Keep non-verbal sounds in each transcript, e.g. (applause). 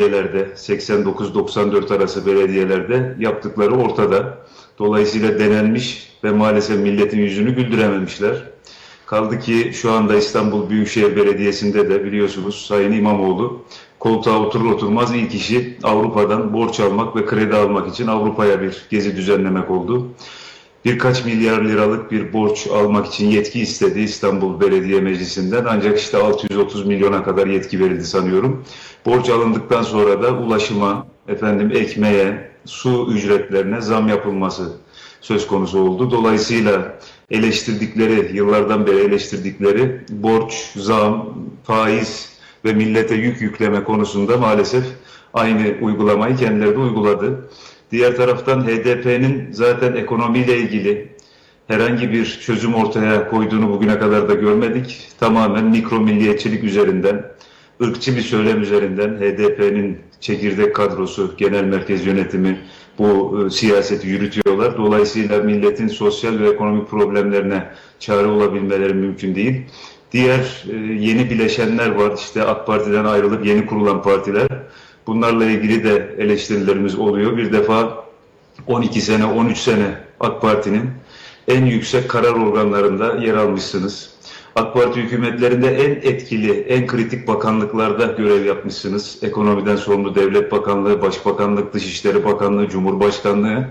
belediyelerde 89-94 arası belediyelerde yaptıkları ortada. Dolayısıyla denenmiş ve maalesef milletin yüzünü güldürememişler. Kaldı ki şu anda İstanbul Büyükşehir Belediyesi'nde de biliyorsunuz Sayın İmamoğlu koltuğa oturur oturmaz ilk işi Avrupa'dan borç almak ve kredi almak için Avrupa'ya bir gezi düzenlemek oldu. Birkaç milyar liralık bir borç almak için yetki istedi İstanbul Belediye Meclisi'nden ancak işte 630 milyona kadar yetki verildi sanıyorum. Borç alındıktan sonra da ulaşıma, efendim ekmeğe, su ücretlerine zam yapılması söz konusu oldu. Dolayısıyla eleştirdikleri, yıllardan beri eleştirdikleri borç, zam, faiz ve millete yük yükleme konusunda maalesef aynı uygulamayı kendileri de uyguladı. Diğer taraftan HDP'nin zaten ekonomiyle ilgili herhangi bir çözüm ortaya koyduğunu bugüne kadar da görmedik. Tamamen mikro milliyetçilik üzerinden, ırkçı bir söylem üzerinden HDP'nin çekirdek kadrosu, genel merkez yönetimi bu e, siyaseti yürütüyorlar. Dolayısıyla milletin sosyal ve ekonomik problemlerine çare olabilmeleri mümkün değil. Diğer e, yeni bileşenler var. İşte AK Parti'den ayrılıp yeni kurulan partiler. Bunlarla ilgili de eleştirilerimiz oluyor. Bir defa 12 sene, 13 sene AK Parti'nin en yüksek karar organlarında yer almışsınız. AK Parti hükümetlerinde en etkili, en kritik bakanlıklarda görev yapmışsınız. Ekonomiden sorumlu Devlet Bakanlığı, Başbakanlık, Dışişleri Bakanlığı, Cumhurbaşkanlığı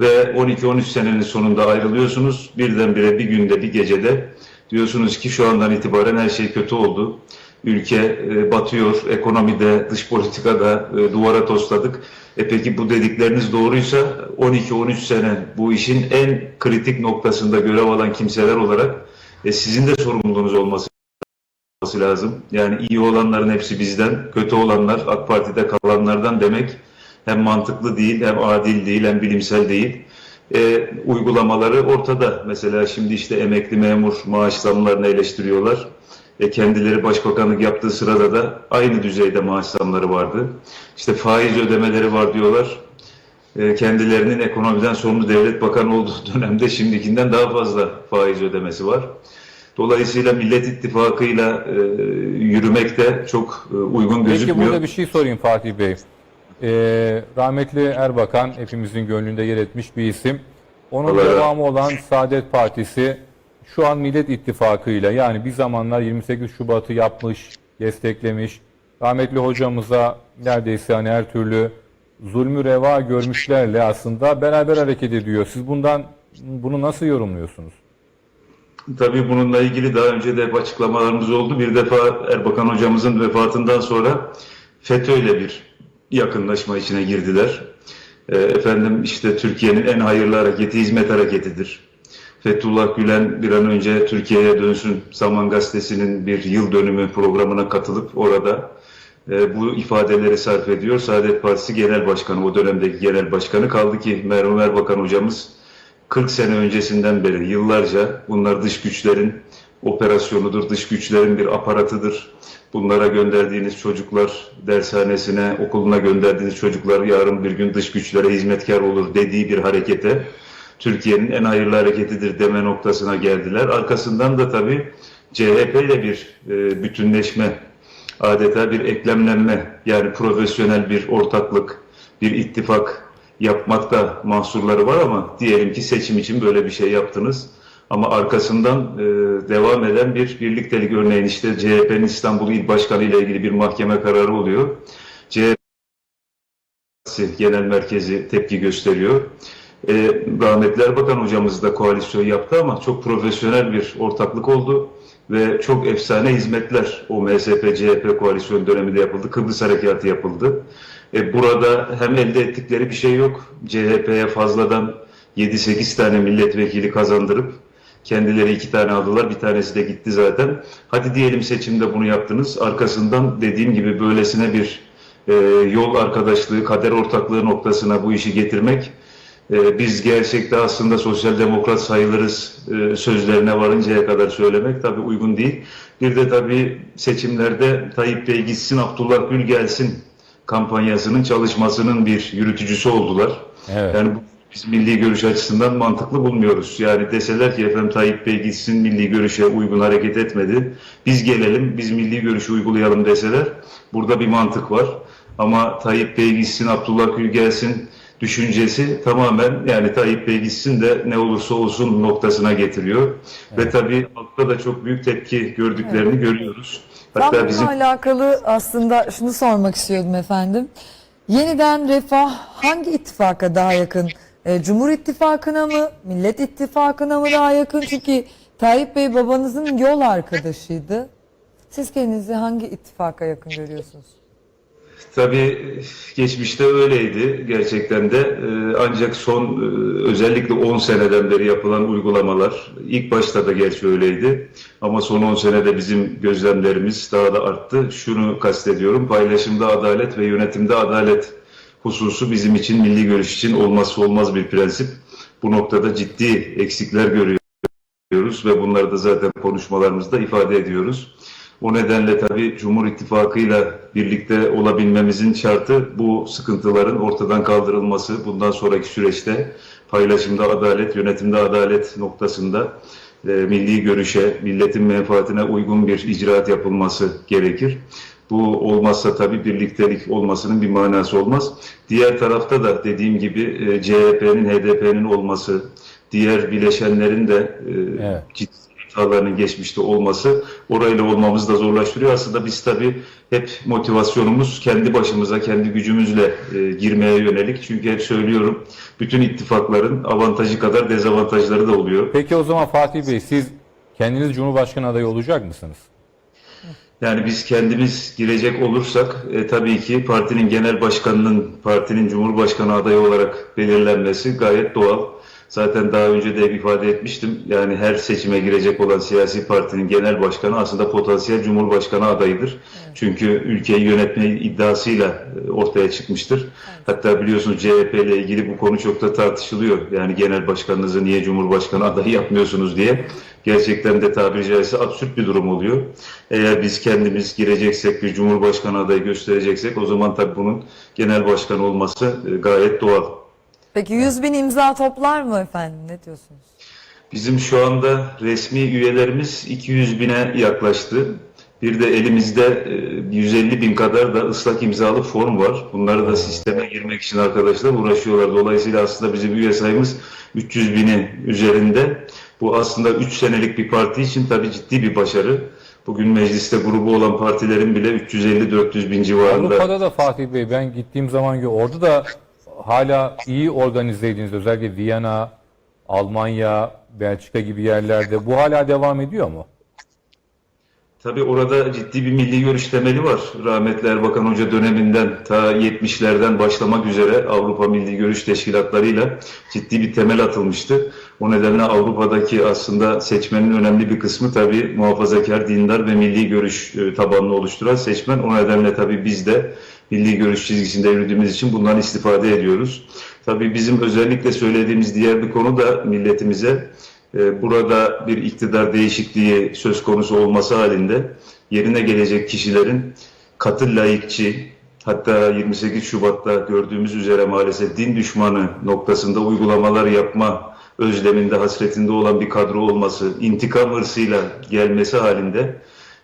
ve 12-13 senenin sonunda ayrılıyorsunuz. Birdenbire bir günde, bir gecede diyorsunuz ki şu andan itibaren her şey kötü oldu. Ülke e, batıyor, ekonomide, dış politikada e, duvara tosladık. E peki bu dedikleriniz doğruysa 12-13 sene bu işin en kritik noktasında görev alan kimseler olarak e, sizin de sorumluluğunuz olması lazım. Yani iyi olanların hepsi bizden, kötü olanlar AK Parti'de kalanlardan demek hem mantıklı değil, hem adil değil, hem bilimsel değil. E, uygulamaları ortada. Mesela şimdi işte emekli memur maaş zamlarını eleştiriyorlar. E, kendileri başbakanlık yaptığı sırada da aynı düzeyde maaş zamları vardı. İşte faiz ödemeleri var diyorlar. E, kendilerinin ekonomiden sorumlu devlet bakanı olduğu (laughs) dönemde şimdikinden daha fazla faiz ödemesi var. Dolayısıyla Millet İttifakı'yla e, yürümek de çok e, uygun Peki gözükmüyor. burada bir şey sorayım Fatih Bey. Ee, rahmetli Erbakan hepimizin gönlünde yer etmiş bir isim. Onun devamı olan Saadet Partisi şu an Millet İttifakı'yla yani bir zamanlar 28 Şubat'ı yapmış, desteklemiş. Rahmetli hocamıza neredeyse hani her türlü zulmü reva görmüşlerle aslında beraber hareket ediyor. Siz bundan bunu nasıl yorumluyorsunuz? Tabii bununla ilgili daha önce de açıklamalarımız oldu. Bir defa Erbakan hocamızın vefatından sonra FETÖ'yle bir yakınlaşma içine girdiler. Ee, efendim işte Türkiye'nin en hayırlı hareketi hizmet hareketidir. Fethullah Gülen bir an önce Türkiye'ye dönsün Zaman Gazetesi'nin bir yıl dönümü programına katılıp orada e, bu ifadeleri sarf ediyor. Saadet Partisi Genel Başkanı, o dönemdeki Genel Başkanı kaldı ki Merhum Erbakan hocamız 40 sene öncesinden beri yıllarca bunlar dış güçlerin operasyonudur, dış güçlerin bir aparatıdır. Bunlara gönderdiğiniz çocuklar dershanesine, okuluna gönderdiğiniz çocuklar yarın bir gün dış güçlere hizmetkar olur dediği bir harekete Türkiye'nin en hayırlı hareketidir deme noktasına geldiler. Arkasından da tabii CHP ile bir e, bütünleşme, adeta bir eklemlenme yani profesyonel bir ortaklık, bir ittifak yapmakta mahsurları var ama diyelim ki seçim için böyle bir şey yaptınız. Ama arkasından e, devam eden bir birliktelik örneğin işte CHP'nin İstanbul İl Başkanı ile ilgili bir mahkeme kararı oluyor. CHP Genel Merkezi tepki gösteriyor. E, rahmetli Erbakan hocamız da koalisyon yaptı ama çok profesyonel bir ortaklık oldu ve çok efsane hizmetler o MSP-CHP koalisyon döneminde yapıldı. Kıbrıs Harekatı yapıldı. E, burada hem elde ettikleri bir şey yok. CHP'ye fazladan 7-8 tane milletvekili kazandırıp kendileri iki tane aldılar. Bir tanesi de gitti zaten. Hadi diyelim seçimde bunu yaptınız. Arkasından dediğim gibi böylesine bir e, yol arkadaşlığı, kader ortaklığı noktasına bu işi getirmek e, biz gerçekte aslında sosyal demokrat sayılırız e, sözlerine varıncaya kadar söylemek tabii uygun değil. Bir de tabii seçimlerde Tayyip Bey gitsin, Abdullah Gül gelsin kampanyasının çalışmasının bir yürütücüsü oldular. Evet. Yani bu biz milli görüş açısından mantıklı bulmuyoruz. Yani deseler ki efendim Tayyip Bey gitsin milli görüşe uygun hareket etmedi. Biz gelelim, biz milli görüşü uygulayalım deseler burada bir mantık var. Ama Tayyip Bey gitsin, Abdullah Gül gelsin düşüncesi tamamen yani Tayyip Bey gitsin de ne olursa olsun noktasına getiriyor. Ve tabii halkta da çok büyük tepki gördüklerini görüyoruz. Ben Hatta bununla bizim alakalı aslında şunu sormak istiyordum efendim. Yeniden Refah hangi ittifaka daha yakın? E, Cumhur İttifakı'na mı? Millet İttifakı'na mı daha yakın? Çünkü Tayyip Bey babanızın yol arkadaşıydı. Siz kendinizi hangi ittifaka yakın görüyorsunuz? Tabii geçmişte öyleydi gerçekten de Ee, ancak son e, özellikle 10 seneden beri yapılan uygulamalar ilk başta da gerçi öyleydi ama son 10 senede bizim gözlemlerimiz daha da arttı. Şunu kastediyorum paylaşımda adalet ve yönetimde adalet hususu bizim için milli görüş için olmazsa olmaz bir prensip. Bu noktada ciddi eksikler görüyoruz ve bunları da zaten konuşmalarımızda ifade ediyoruz. O nedenle tabii Cumhur İttifakı'yla birlikte olabilmemizin şartı bu sıkıntıların ortadan kaldırılması. Bundan sonraki süreçte paylaşımda adalet, yönetimde adalet noktasında e, milli görüşe, milletin menfaatine uygun bir icraat yapılması gerekir. Bu olmazsa tabii birliktelik olmasının bir manası olmaz. Diğer tarafta da dediğim gibi e, CHP'nin, HDP'nin olması, diğer bileşenlerin de e, Evet. ciddi hatalarının geçmişte olması orayla olmamızı da zorlaştırıyor. Aslında biz tabii hep motivasyonumuz kendi başımıza, kendi gücümüzle e, girmeye yönelik. Çünkü hep söylüyorum bütün ittifakların avantajı kadar dezavantajları da oluyor. Peki o zaman Fatih Bey siz kendiniz Cumhurbaşkanı adayı olacak mısınız? Yani biz kendimiz girecek olursak e, tabii ki partinin genel başkanının partinin cumhurbaşkanı adayı olarak belirlenmesi gayet doğal. Zaten daha önce de ifade etmiştim. Yani her seçime girecek olan siyasi partinin genel başkanı aslında potansiyel cumhurbaşkanı adayıdır. Çünkü ülkeyi yönetme iddiasıyla e, ortaya çıkmıştır. Hatta biliyorsunuz CHP ile ilgili bu konu çok da tartışılıyor. Yani genel başkanınızı niye cumhurbaşkanı adayı yapmıyorsunuz diye. Gerçekten de tabiri caizse absürt bir durum oluyor. Eğer biz kendimiz gireceksek, bir cumhurbaşkanı adayı göstereceksek o zaman tabii bunun genel başkan olması e, gayet doğal. Peki 100 bin imza toplar mı efendim? Ne diyorsunuz? Bizim şu anda resmi üyelerimiz 200 bine yaklaştı. Bir de elimizde e, 150 bin kadar da ıslak imzalı form var. Bunları da sisteme girmek için arkadaşlar uğraşıyorlar. Dolayısıyla aslında bizim üye sayımız 300 bini üzerinde. Bu aslında 3 senelik bir parti için tabii ciddi bir başarı. Bugün mecliste grubu olan partilerin bile 350-400 bin civarında. Avrupa'da da Fatih Bey ben gittiğim zaman orada da hala iyi organizeydiniz. Özellikle Viyana, Almanya, Belçika gibi yerlerde. Bu hala devam ediyor mu? Tabii orada ciddi bir milli görüş temeli var. Rahmetli Erbakan Hoca döneminden ta 70'lerden başlamak üzere Avrupa Milli Görüş Teşkilatlarıyla ciddi bir temel atılmıştı. O nedenle Avrupa'daki aslında seçmenin önemli bir kısmı tabii muhafazakar, dindar ve milli görüş e, tabanını oluşturan seçmen. O nedenle tabii biz de milli görüş çizgisinde yürüdüğümüz için bundan istifade ediyoruz. Tabii bizim özellikle söylediğimiz diğer bir konu da milletimize e, burada bir iktidar değişikliği söz konusu olması halinde yerine gelecek kişilerin katı laikçi hatta 28 Şubat'ta gördüğümüz üzere maalesef din düşmanı noktasında uygulamalar yapma özleminde hasretinde olan bir kadro olması, intikam hırsıyla gelmesi halinde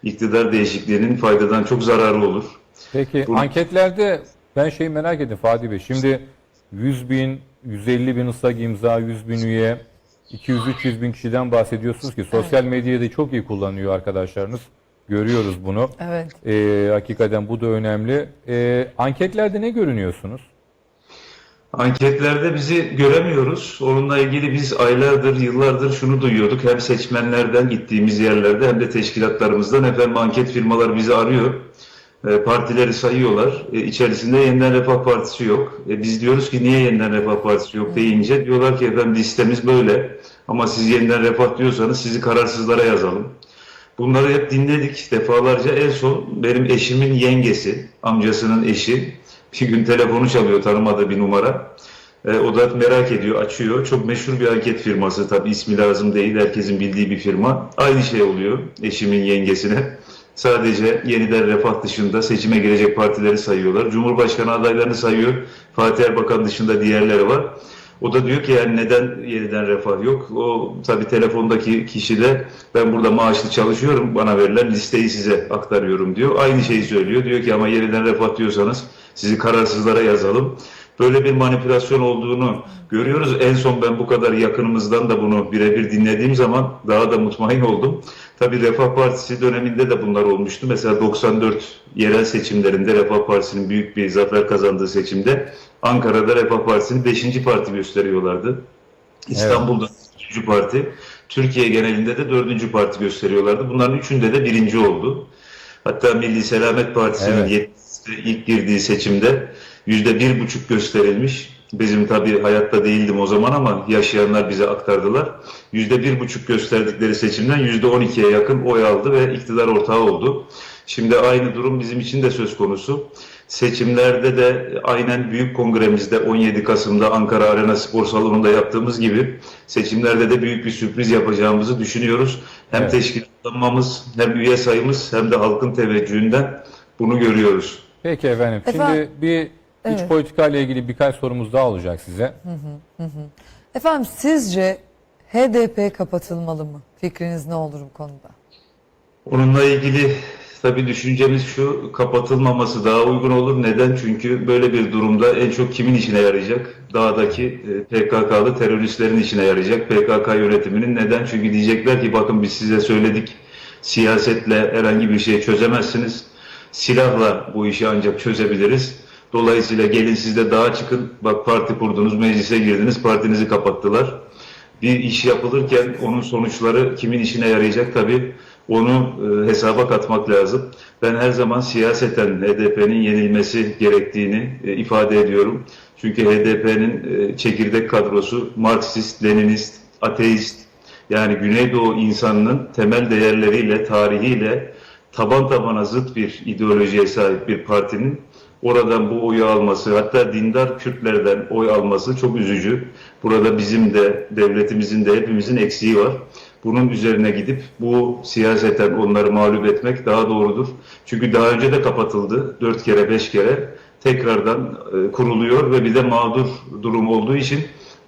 iktidar değişikliğinin faydadan çok zararı olur. Peki Bu- anketlerde ben şeyi merak ettim Fatih Bey. Şimdi 100 bin, 150 bin ıslak imza, 100 bin üye, 200-300 bin kişiden bahsediyorsunuz ki sosyal medyayı da çok iyi kullanıyor arkadaşlarınız. Görüyoruz bunu. Evet. Ee, hakikaten bu da önemli. Ee, anketlerde ne görünüyorsunuz? Anketlerde bizi göremiyoruz. Onunla ilgili biz aylardır, yıllardır şunu duyuyorduk. Hem seçmenlerden gittiğimiz yerlerde hem de teşkilatlarımızdan efendim anket firmaları bizi arıyor. E, partileri sayıyorlar. E, içerisinde Yeniden Refah Partisi yok. E, biz diyoruz ki niye Yeniden Refah Partisi yok deyince diyorlar ki efendim listemiz böyle. Ama siz Yeniden Refah diyorsanız sizi kararsızlara yazalım. Bunları hep dinledik defalarca. En son benim eşimin yengesi, amcasının eşi bir gün telefonu çalıyor tanımadığı bir numara. E, o da merak ediyor, açıyor. Çok meşhur bir anket firması tabii ismi lazım değil, herkesin bildiği bir firma. Aynı şey oluyor eşimin yengesine. Sadece yeniden refah dışında seçime girecek partileri sayıyorlar. Cumhurbaşkanı adaylarını sayıyor. Fatih Erbakan dışında diğerleri var. O da diyor ki yani neden yeniden refah yok? O tabii telefondaki kişi de ben burada maaşlı çalışıyorum. Bana verilen listeyi size aktarıyorum diyor. Aynı şeyi söylüyor. Diyor ki ama yeniden refah diyorsanız sizi kararsızlara yazalım. Böyle bir manipülasyon olduğunu görüyoruz. En son ben bu kadar yakınımızdan da bunu birebir dinlediğim zaman daha da mutmain oldum. Tabii Refah Partisi döneminde de bunlar olmuştu. Mesela 94 yerel seçimlerinde Refah Partisi'nin büyük bir zafer kazandığı seçimde Ankara'da Refah Partisi'ni 5. parti gösteriyorlardı. İstanbul'da 3. parti, Türkiye genelinde de 4. parti gösteriyorlardı. Bunların üçünde de birinci oldu. Hatta Milli Selamet Partisi'nin Evet. ilk girdiği seçimde yüzde bir buçuk gösterilmiş. Bizim tabii hayatta değildim o zaman ama yaşayanlar bize aktardılar. Yüzde bir buçuk gösterdikleri seçimden yüzde on ikiye yakın oy aldı ve iktidar ortağı oldu. Şimdi aynı durum bizim için de söz konusu. Seçimlerde de aynen büyük kongremizde 17 Kasım'da Ankara Arena Spor Salonu'nda yaptığımız gibi seçimlerde de büyük bir sürpriz yapacağımızı düşünüyoruz. Hem Evet. teşkilatlanmamız hem üye sayımız hem de halkın teveccühünden bunu görüyoruz. Peki efendim. Efendim- Şimdi bir iç Evet. politika ile ilgili birkaç sorumuz daha olacak size. Efendim sizce HDP kapatılmalı mı? Fikriniz ne olur bu konuda? Onunla ilgili tabii düşüncemiz şu kapatılmaması daha uygun olur. Neden? Çünkü böyle bir durumda en çok kimin işine yarayacak? Dağdaki e, PKK'lı teröristlerin işine yarayacak. PKK yönetiminin neden? Çünkü diyecekler ki bakın biz size söyledik siyasetle herhangi bir şey çözemezsiniz. Silahla bu işi ancak çözebiliriz. Dolayısıyla gelin siz de dağa çıkın. Bak parti kurdunuz, meclise girdiniz, partinizi kapattılar bir iş yapılırken onun sonuçları kimin işine yarayacak tabii onu e, hesaba katmak lazım. Ben her zaman siyaseten HDP'nin yenilmesi gerektiğini e, ifade ediyorum. Çünkü HDP'nin e, çekirdek kadrosu Marksist, Leninist, ateist yani Güneydoğu insanının temel değerleriyle, tarihiyle taban tabana zıt bir ideolojiye sahip bir partinin oradan bu oyu alması, hatta dindar Kürtlerden oy alması çok üzücü. Burada bizim de, devletimizin de hepimizin eksiği var. Bunun üzerine gidip bu siyaseten onları mağlup etmek daha doğrudur. Çünkü daha önce de kapatıldı. Dört kere, beş kere tekrardan e, kuruluyor ve bir de mağdur durum olduğu için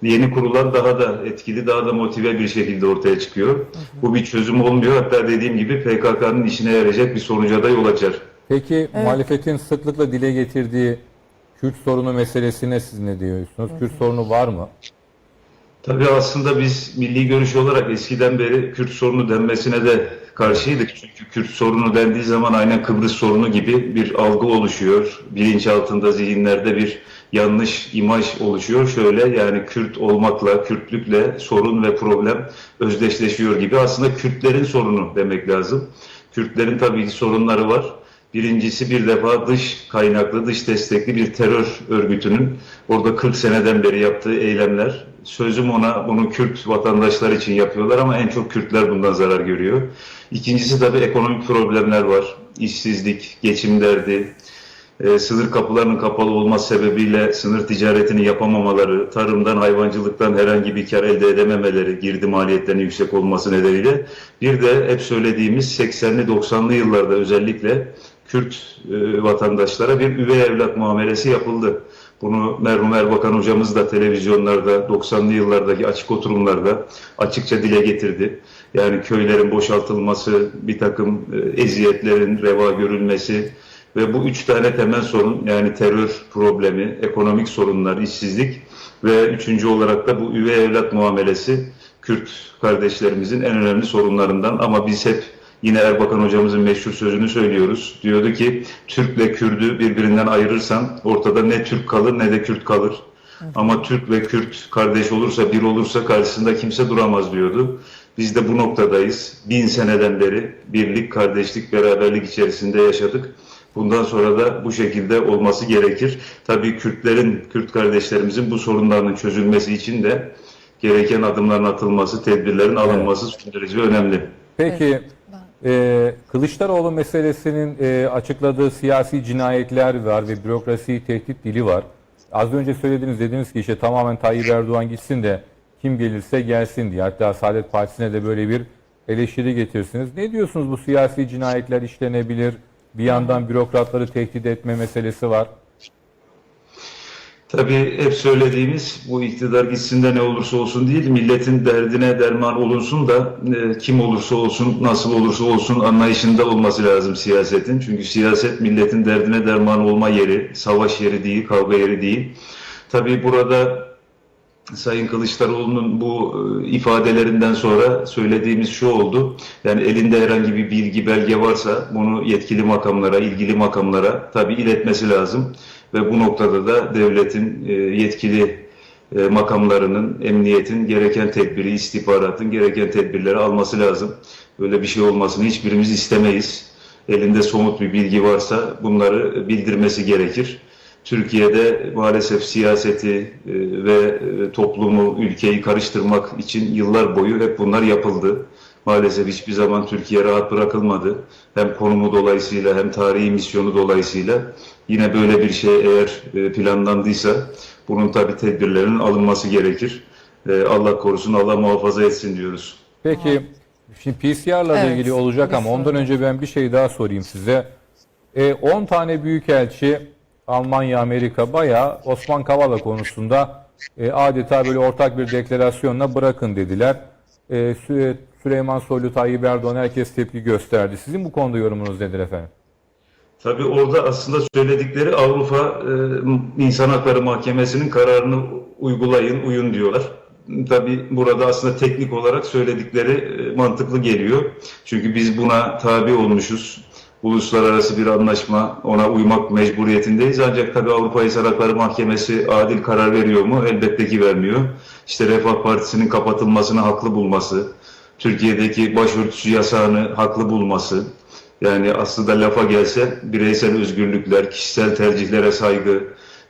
yeni kurulan daha da etkili, daha da motive bir şekilde ortaya çıkıyor. Bu bir çözüm olmuyor. Hatta dediğim gibi PKK'nın işine yarayacak bir sonuca da yol açar. Peki muhalefetin sıklıkla dile getirdiği Kürt sorunu meselesine siz ne diyorsunuz? Kürt sorunu var mı? Tabii aslında biz milli görüş olarak eskiden beri Kürt sorunu denmesine de karşıydık. Çünkü Kürt sorunu dendiği zaman aynen Kıbrıs sorunu gibi bir algı oluşuyor. Bilinçaltında, zihinlerde bir yanlış imaj oluşuyor. Şöyle yani Kürt olmakla, Kürtlükle sorun ve problem özdeşleşiyor gibi. Aslında Kürtlerin sorunu demek lazım. Kürtlerin tabii ki sorunları var. Birincisi bir defa dış kaynaklı, dış destekli bir terör örgütünün orada 40 seneden beri yaptığı eylemler. Sözüm ona bunu Kürt vatandaşlar için yapıyorlar ama en çok Kürtler bundan zarar görüyor. İkincisi tabii ekonomik problemler var. İşsizlik, geçim derdi, e, sınır kapılarının kapalı olması sebebiyle sınır ticaretini yapamamaları, tarımdan, hayvancılıktan herhangi bir kar elde edememeleri, girdi maliyetlerinin yüksek olması nedeniyle bir de hep söylediğimiz 80'li 90'lı yıllarda özellikle Kürt e, vatandaşlara bir üvey evlat muamelesi yapıldı. Bunu merhum Erbakan hocamız da televizyonlarda 90'lı yıllardaki açık oturumlarda açıkça dile getirdi. Yani köylerin boşaltılması, bir takım e, eziyetlerin reva görülmesi, ve bu üç tane temel sorun yani terör problemi, ekonomik sorunlar, işsizlik ve üçüncü olarak da bu üvey evlat muamelesi Kürt kardeşlerimizin en önemli sorunlarından. Ama biz hep yine Erbakan hocamızın meşhur sözünü söylüyoruz. Diyordu ki Türk'le Kürdü birbirinden ayırırsan ortada ne Türk kalır ne de Kürt kalır. Ama Türk ve Kürt kardeş olursa, bir olursa karşısında kimse duramaz diyordu. Biz de bu noktadayız. Bin seneden beri birlik, kardeşlik, beraberlik içerisinde yaşadık. Bundan sonra da bu şekilde olması gerekir. Tabii Kürtlerin, Kürt kardeşlerimizin bu sorunlarının çözülmesi için de gereken adımların atılması, tedbirlerin alınması son derece önemli. Peki e, Kılıçdaroğlu meselesinin e, açıkladığı siyasi cinayetler var ve bürokrasi tehdit dili var. Az önce söylediniz dediniz ki işte tamamen Tayyip Erdoğan gitsin de kim gelirse gelsin diye. Hatta Saadet Partisi'ne de böyle bir eleştiri getirsiniz. Ne diyorsunuz bu siyasi cinayetler işlenebilir? Bir yandan bürokratları tehdit etme meselesi var. Tabii hep söylediğimiz bu iktidar gitsin de ne olursa olsun değil, milletin derdine derman olunsun da e, kim olursa olsun, nasıl olursa olsun anlayışında olması lazım siyasetin. Çünkü siyaset milletin derdine derman olma yeri, savaş yeri değil, kavga yeri değil. Tabii burada Sayın Kılıçdaroğlu'nun bu e, ifadelerinden sonra söylediğimiz şu oldu. Yani elinde herhangi bir bilgi, belge varsa bunu yetkili makamlara, ilgili makamlara tabii iletmesi lazım. Ve bu noktada da devletin e, yetkili e, makamlarının, emniyetin gereken tedbiri, istihbaratın gereken tedbirleri alması lazım. Böyle bir şey olmasını hiçbirimiz istemeyiz. Elinde somut bir bilgi varsa bunları bildirmesi gerekir. Türkiye'de maalesef siyaseti e, ve toplumu, ülkeyi karıştırmak için yıllar boyu hep bunlar yapıldı. Maalesef hiçbir zaman Türkiye rahat bırakılmadı. Hem konumu dolayısıyla hem tarihi misyonu dolayısıyla yine böyle bir şey eğer e, planlandıysa bunun tabi tedbirlerinin alınması gerekir. E, Allah korusun, Allah muhafaza etsin diyoruz. Peki şimdi PCR'la Evet, ilgili olacak ama ondan önce ben bir şey daha sorayım size. E, 10 tane büyükelçi Almanya, Amerika bayağı Osman Kavala konusunda e, adeta böyle ortak bir deklarasyonla bırakın dediler. E, Süleyman Soylu, Tayyip Erdoğan herkes tepki gösterdi. Sizin bu konuda yorumunuz nedir efendim? Tabii orada aslında söyledikleri Avrupa e, İnsan Hakları Mahkemesi'nin kararını uygulayın, uyun diyorlar. Tabii burada aslında teknik olarak söyledikleri e, mantıklı geliyor. Çünkü biz buna tabi olmuşuz. Uluslararası bir anlaşma, ona uymak mecburiyetindeyiz. Ancak tabii Avrupa İnsan Hakları Mahkemesi adil karar veriyor mu? Elbette ki vermiyor. İşte Refah Partisi'nin kapatılmasını haklı bulması, Türkiye'deki başörtüsü yasağını haklı bulması, yani aslında lafa gelse bireysel özgürlükler, kişisel tercihlere saygı,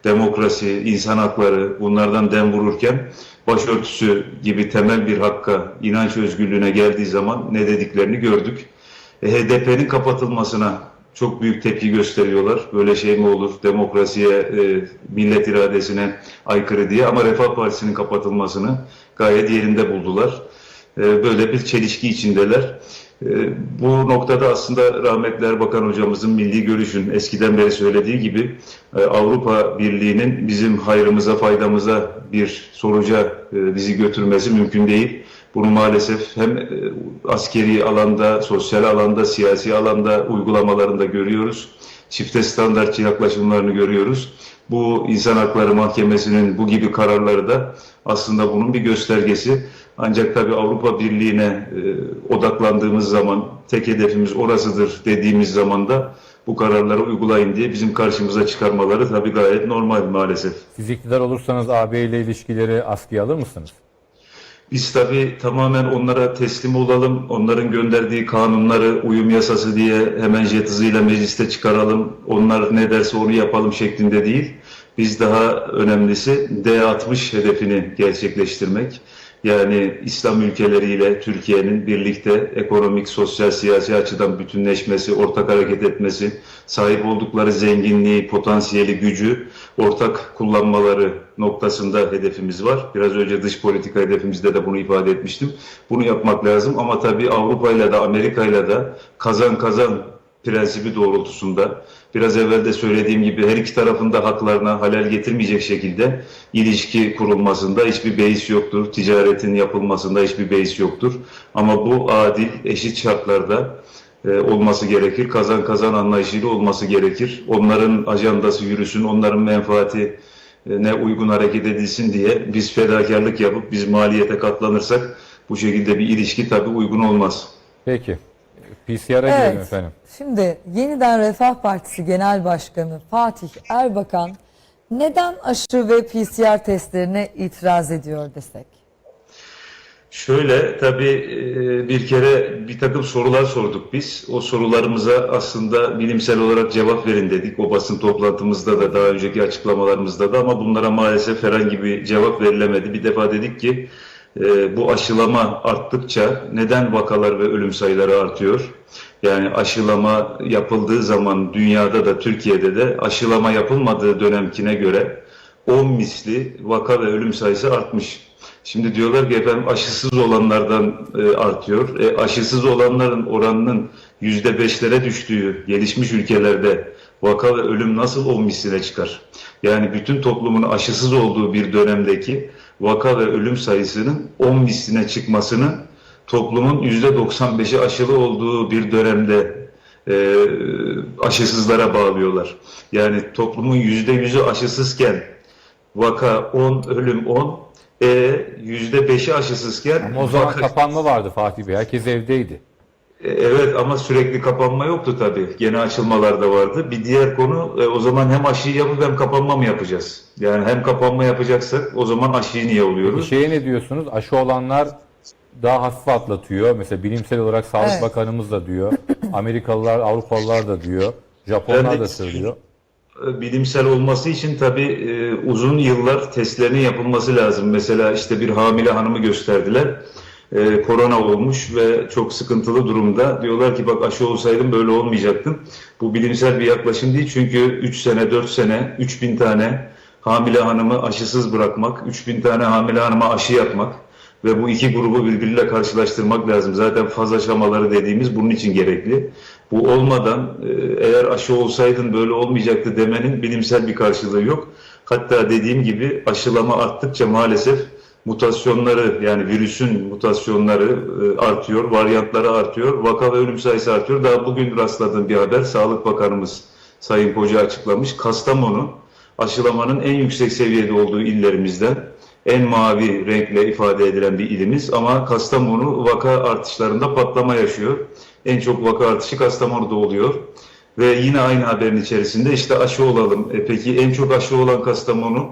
demokrasi, insan hakları bunlardan dem vururken başörtüsü gibi temel bir hakka, inanç özgürlüğüne geldiği zaman ne dediklerini gördük. E, HDP'nin kapatılmasına çok büyük tepki gösteriyorlar. Böyle şey mi olur? Demokrasiye, e, millet iradesine aykırı diye. Ama Refah Partisi'nin kapatılmasını gayet yerinde buldular. E, böyle bir çelişki içindeler. E, Bu noktada aslında rahmetli Erbakan hocamızın milli görüşün eskiden beri söylediği gibi e, Avrupa Birliği'nin bizim hayrımıza, faydamıza bir sonuca e, bizi götürmesi mümkün değil. Bunu maalesef hem e, askeri alanda, sosyal alanda, siyasi alanda uygulamalarında görüyoruz. Çifte standartçı yaklaşımlarını görüyoruz. Bu İnsan Hakları Mahkemesi'nin bu gibi kararları da aslında bunun bir göstergesi. Ancak tabii Avrupa Birliği'ne e, odaklandığımız zaman, tek hedefimiz orasıdır dediğimiz zaman da bu kararları uygulayın diye bizim karşımıza çıkarmaları tabii gayet normal maalesef. Siz iktidar olursanız AB ile ilişkileri askıya alır mısınız? Biz tabii tamamen onlara teslim olalım. Onların gönderdiği kanunları uyum yasası diye hemen jet hızıyla mecliste çıkaralım. Onlar ne derse onu yapalım şeklinde değil. Biz daha önemlisi D60 hedefini gerçekleştirmek. Yani İslam ülkeleriyle Türkiye'nin birlikte ekonomik, sosyal, siyasi açıdan bütünleşmesi, ortak hareket etmesi, sahip oldukları zenginliği, potansiyeli, gücü ortak kullanmaları noktasında hedefimiz var. Biraz önce dış politika hedefimizde de bunu ifade etmiştim. Bunu yapmak lazım ama tabii Avrupa ile de Amerika ile de kazan kazan prensibi doğrultusunda biraz evvel de söylediğim gibi her iki tarafında haklarına halel getirmeyecek şekilde ilişki kurulmasında hiçbir beis yoktur. Ticaretin yapılmasında hiçbir beis yoktur. Ama bu adil, eşit şartlarda e, olması gerekir. Kazan kazan anlayışıyla olması gerekir. Onların ajandası yürüsün, onların menfaati e, ne uygun hareket edilsin diye biz fedakarlık yapıp biz maliyete katlanırsak bu şekilde bir ilişki tabii uygun olmaz. Peki. PCR'a girelim Evet. efendim. Şimdi yeniden Refah Partisi Genel Başkanı Fatih Erbakan neden aşı ve PCR testlerine itiraz ediyor desek? Şöyle tabii e, bir kere bir takım sorular sorduk biz. O sorularımıza aslında bilimsel olarak cevap verin dedik. O basın toplantımızda da daha önceki açıklamalarımızda da ama bunlara maalesef herhangi bir cevap verilemedi. Bir defa dedik ki e, bu aşılama arttıkça neden vakalar ve ölüm sayıları artıyor? Yani aşılama yapıldığı zaman dünyada da Türkiye'de de aşılama yapılmadığı dönemkine göre 10 misli vaka ve ölüm sayısı artmış. Şimdi diyorlar ki efendim aşısız olanlardan e, artıyor. E, aşısız olanların oranının yüzde beşlere düştüğü gelişmiş ülkelerde vaka ve ölüm nasıl 10 misline çıkar? Yani bütün toplumun aşısız olduğu bir dönemdeki vaka ve ölüm sayısının 10 misline çıkmasını toplumun %95'i aşılı olduğu bir dönemde e, aşısızlara bağlıyorlar. Yani toplumun %100'ü aşısızken vaka 10, ölüm 10, e, %5'i aşısızken Ama o zaman vaka- kapanma vardı Fatih Bey. Herkes evdeydi. E, Evet ama sürekli kapanma yoktu tabii. Gene açılmalar da vardı. Bir diğer konu e, o zaman hem aşıyı yapıp hem kapanma mı yapacağız? Yani hem kapanma yapacaksak o zaman aşıyı niye Bir oluyoruz? şeye ne diyorsunuz? Aşı olanlar daha hafif atlatıyor. Mesela bilimsel olarak Sağlık Evet. Bakanımız da diyor. Amerikalılar, Avrupalılar da diyor. Japonlar de- da söylüyor. E, Bilimsel olması için tabii e, uzun yıllar testlerinin yapılması lazım. Mesela işte bir hamile hanımı gösterdiler. E, korona olmuş ve çok sıkıntılı durumda. Diyorlar ki bak aşı olsaydım böyle olmayacaktın. Bu bilimsel bir yaklaşım değil çünkü 3 sene 4 sene 3000 tane hamile hanımı aşısız bırakmak, 3000 tane hamile hanıma aşı yapmak ve bu iki grubu birbiriyle karşılaştırmak lazım. Zaten faz aşamaları dediğimiz bunun için gerekli. Bu olmadan e, eğer aşı olsaydın böyle olmayacaktı demenin bilimsel bir karşılığı yok. Hatta dediğim gibi aşılama arttıkça maalesef mutasyonları yani virüsün mutasyonları e, artıyor, varyantları artıyor, vaka ve ölüm sayısı artıyor. Daha bugün rastladığım bir haber Sağlık Bakanımız Sayın Koca açıklamış. Kastamonu aşılamanın en yüksek seviyede olduğu illerimizden en mavi renkle ifade edilen bir ilimiz ama Kastamonu vaka artışlarında patlama yaşıyor. En çok vaka artışı Kastamonu'da oluyor. Ve yine aynı haberin içerisinde işte aşı olalım. E peki en çok aşı olan Kastamonu,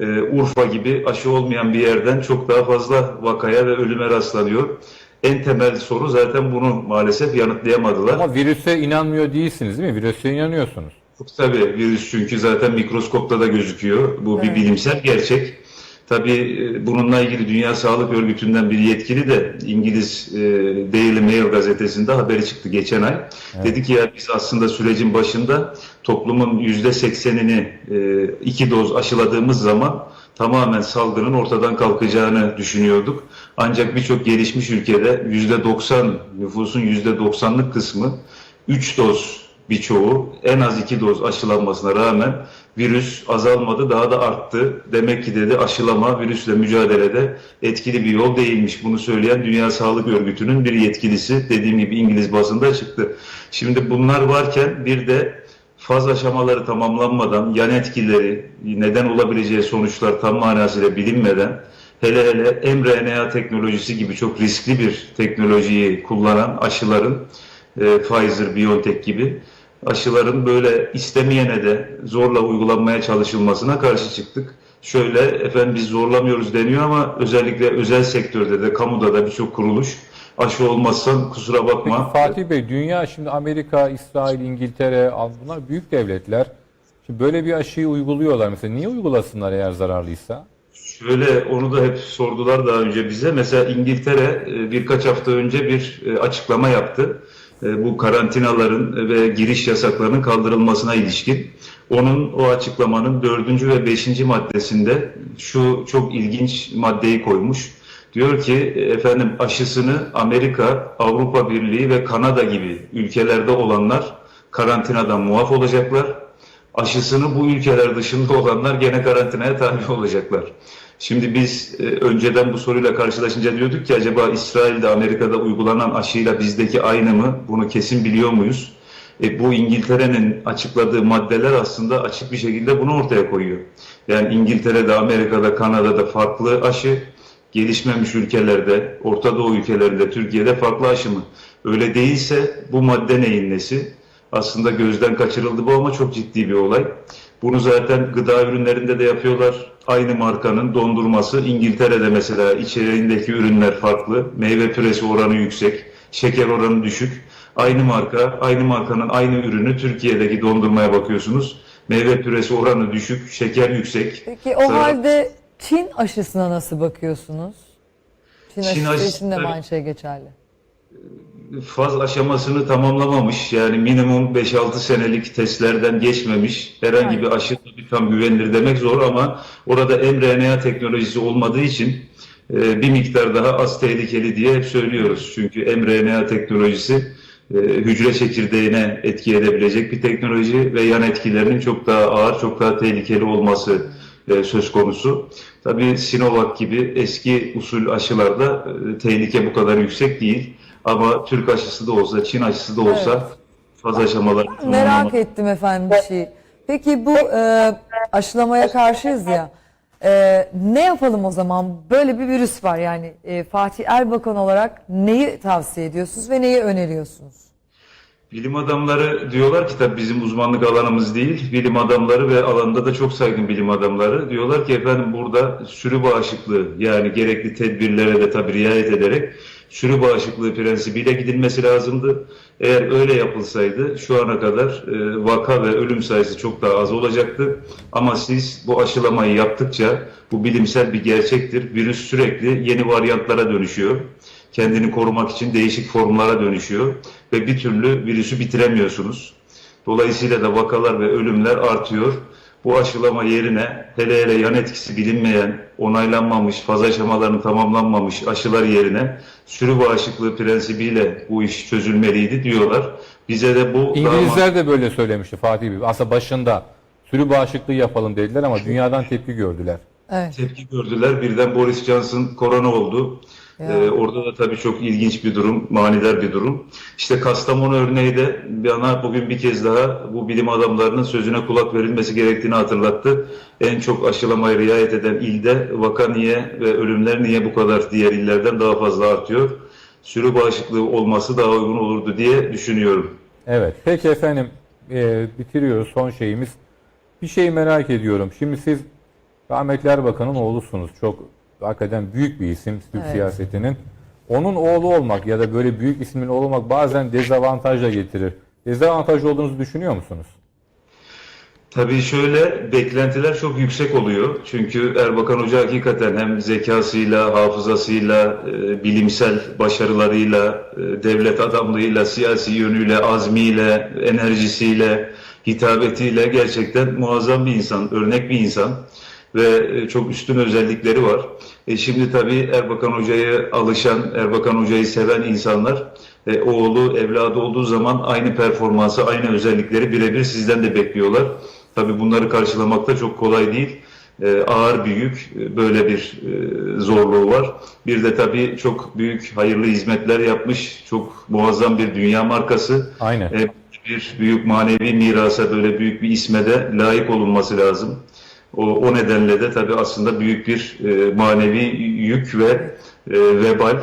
e, Urfa gibi aşı olmayan bir yerden çok daha fazla vakaya ve ölüme rastlanıyor. En temel soru zaten bunu maalesef yanıtlayamadılar. Ama virüse inanmıyor değilsiniz değil mi? Virüse inanıyorsunuz. Tabii virüs çünkü zaten mikroskopta da gözüküyor. Bu bir bilimsel gerçek. Tabii e, bununla ilgili Dünya Sağlık Örgütü'nden bir yetkili de İngiliz e, Daily Mail gazetesinde haberi çıktı geçen ay. Dedi ki ya biz aslında sürecin başında toplumun yüzde seksenini e, iki doz aşıladığımız zaman tamamen salgının ortadan kalkacağını düşünüyorduk. Ancak birçok gelişmiş ülkede yüzde doksan nüfusun yüzde doksanlık kısmı 3 doz birçoğu en az 2 doz aşılanmasına rağmen virüs azalmadı daha da arttı. Demek ki dedi aşılama virüsle mücadelede etkili bir yol değilmiş. Bunu söyleyen Dünya Sağlık Örgütü'nün bir yetkilisi dediğim gibi İngiliz basında çıktı. Şimdi bunlar varken bir de faz aşamaları tamamlanmadan yan etkileri neden olabileceği sonuçlar tam manasıyla bilinmeden hele hele mRNA teknolojisi gibi çok riskli bir teknolojiyi kullanan aşıların e, Pfizer, BioNTech gibi aşıların böyle istemeyene de zorla uygulanmaya çalışılmasına karşı çıktık. Şöyle efendim biz zorlamıyoruz deniyor ama özellikle özel sektörde de kamuda da birçok kuruluş aşı olmazsan kusura bakma. Peki Fatih Bey, dünya şimdi Amerika, İsrail, İngiltere, bunlar büyük devletler. Şimdi böyle bir aşıyı uyguluyorlar. Mesela niye uygulasınlar eğer zararlıysa? Şöyle onu da hep sordular daha önce bize. Mesela İngiltere e, birkaç hafta önce bir e, açıklama yaptı. E, Bu karantinaların ve giriş yasaklarının kaldırılmasına ilişkin. Onun o açıklamanın dördüncü ve beşinci maddesinde şu çok ilginç maddeyi koymuş. Diyor ki efendim aşısını Amerika, Avrupa Birliği ve Kanada gibi ülkelerde olanlar karantinadan muaf olacaklar aşısını bu ülkeler dışında olanlar gene karantinaya tabi olacaklar. Şimdi biz e, önceden bu soruyla karşılaşınca diyorduk ki acaba İsrail'de Amerika'da uygulanan aşıyla bizdeki aynı mı? Bunu kesin biliyor muyuz? E, bu İngiltere'nin açıkladığı maddeler aslında açık bir şekilde bunu ortaya koyuyor. Yani İngiltere'de, Amerika'da, Kanada'da farklı aşı, gelişmemiş ülkelerde, Orta Doğu ülkelerinde, Türkiye'de farklı aşı mı? Öyle değilse bu madde neyin nesi? Aslında gözden kaçırıldı bu ama çok ciddi bir olay. Bunu zaten gıda ürünlerinde de yapıyorlar. Aynı markanın dondurması İngiltere'de mesela içeriğindeki ürünler farklı. Meyve püresi oranı yüksek, şeker oranı düşük. Aynı marka, aynı markanın aynı ürünü Türkiye'deki dondurmaya bakıyorsunuz. Meyve püresi oranı düşük, şeker yüksek. Peki o Zarar- halde Çin aşısına nasıl bakıyorsunuz? Çin, Çin aşısı aşısı- için de mi aynı şey geçerli? Faz aşamasını tamamlamamış. Yani minimum 5-6 senelik testlerden geçmemiş. Herhangi bir aşı tabii tam güvenilir demek zor ama orada mRNA teknolojisi olmadığı için e, bir miktar daha az tehlikeli diye hep söylüyoruz. Çünkü mRNA teknolojisi e, hücre çekirdeğine etki edebilecek bir teknoloji ve yan etkilerinin çok daha ağır, çok daha tehlikeli olması e, söz konusu. Tabii Sinovac gibi eski usul aşılarda e, tehlike bu kadar yüksek değil. Ama Türk aşısı da olsa, Çin aşısı da olsa Evet. faz aşamalar Merak ettim efendim bir şey. Peki bu e, aşılamaya karşıyız ya. E, ne yapalım o zaman? Böyle bir virüs var yani. E, Fatih Erbakan olarak neyi tavsiye ediyorsunuz ve neyi öneriyorsunuz? Bilim adamları diyorlar ki tabii bizim uzmanlık alanımız değil. Bilim adamları ve alanda da çok saygın bilim adamları diyorlar ki efendim burada sürü bağışıklığı yani gerekli tedbirlere de tabii riayet ederek sürü bağışıklığı prensibiyle gidilmesi lazımdı. Eğer öyle yapılsaydı şu ana kadar e, vaka ve ölüm sayısı çok daha az olacaktı. Ama siz bu aşılamayı yaptıkça bu bilimsel bir gerçektir. Virüs sürekli yeni varyantlara dönüşüyor kendini korumak için değişik formlara dönüşüyor ve bir türlü virüsü bitiremiyorsunuz. Dolayısıyla da vakalar ve ölümler artıyor. Bu aşılama yerine hele hele yan etkisi bilinmeyen, onaylanmamış, faz aşamalarının tamamlanmamış aşılar yerine sürü bağışıklığı prensibiyle bu iş çözülmeliydi diyorlar. Bize de bu daha İngilizler de böyle söylemişti Fatih Bey. Aslında başında sürü bağışıklığı yapalım dediler ama dünyadan tepki gördüler. Evet. tepki gördüler. Birden Boris Johnson korona oldu. Ee, orada da tabii çok ilginç bir durum, manidar bir durum. İşte Kastamonu örneği de bana bugün bir kez daha bu bilim adamlarının sözüne kulak verilmesi gerektiğini hatırlattı. En çok aşılamaya riayet eden ilde vaka niye ve ölümler niye bu kadar diğer illerden daha fazla artıyor? Sürü bağışıklığı olması daha uygun olurdu diye düşünüyorum. Evet. Peki efendim e, bitiriyoruz son şeyimiz. Bir şey merak ediyorum. Şimdi siz rahmetli Erbakan'ın oğlusunuz. Çok hakikaten büyük bir isim Türk Evet. siyasetinin. Onun oğlu olmak ya da böyle büyük ismin oğlu olmak bazen dezavantaj da getirir. Dezavantaj olduğunuzu düşünüyor musunuz? Tabii şöyle beklentiler çok yüksek oluyor. Çünkü Erbakan Hoca hakikaten hem zekasıyla, hafızasıyla, e, bilimsel başarılarıyla, e, devlet adamlığıyla, siyasi yönüyle, azmiyle, enerjisiyle, hitabetiyle gerçekten muazzam bir insan, örnek bir insan ve e, çok üstün özellikleri var. E şimdi tabii Erbakan Hoca'ya alışan, Erbakan Hoca'yı seven insanlar e, oğlu, evladı olduğu zaman aynı performansı, aynı özellikleri birebir sizden de bekliyorlar. Tabii bunları karşılamak da çok kolay değil. E, ağır bir yük, e, böyle bir e, zorluğu var. Bir de tabii çok büyük hayırlı hizmetler yapmış, çok muazzam bir dünya markası. Aynen. E, bir büyük manevi mirasa böyle büyük bir isme de layık olunması lazım. O, o nedenle de tabii aslında büyük bir e, manevi yük ve e, vebal.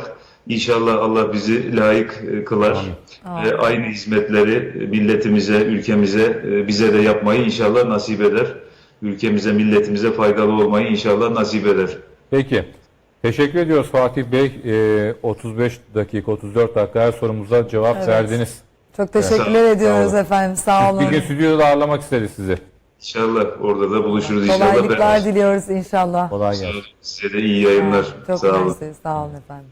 İnşallah Allah bizi layık e, kılar. Ve aynı hizmetleri e, milletimize, ülkemize, e, bize de yapmayı inşallah nasip eder. Ülkemize, milletimize faydalı olmayı inşallah nasip eder. Peki. Teşekkür ediyoruz Fatih Bey. E, 35 dakika, 34 dakika her sorumuza cevap Evet. verdiniz. Çok teşekkürler olun. ediyoruz Sağ olun. efendim. Sağ olun. Bir gün stüdyoda ağırlamak isteriz sizi. İnşallah orada da buluşuruz inşallah. Kolaylıklar diliyoruz inşallah. Kolay gelsin. Size de iyi yayınlar. Çok Sağ olun. mersi. Sağ olun efendim.